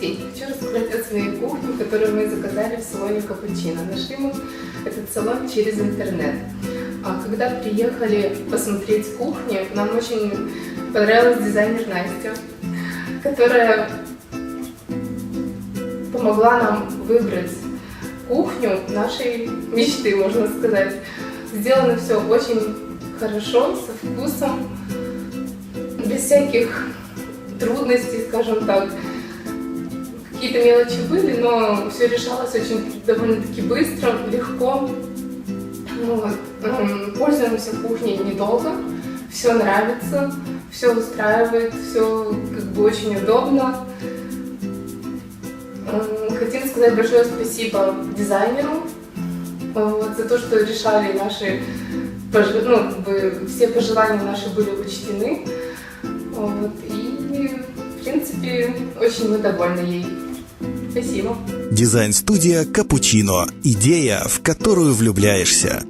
день. Хочу рассказать о своей кухне, которую мы заказали в салоне Капучино. Нашли мы этот салон через интернет. А когда приехали посмотреть кухню, нам очень понравилась дизайнер Настя, которая помогла нам выбрать кухню нашей мечты, можно сказать. Сделано все очень хорошо, со вкусом, без всяких трудностей, скажем так. Какие-то мелочи были, но все решалось очень довольно-таки быстро, легко. Ну Вот. Эм, Пользуемся кухней недолго, все нравится, все устраивает, все как бы очень удобно. Эм, Хотим сказать большое спасибо дизайнеру вот, за то, что решали наши, ну, как бы все пожелания наши были учтены. Вот, и, в принципе, очень мы довольны ей. Спасибо. Дизайн-студия «Капучино». Идея, в которую влюбляешься.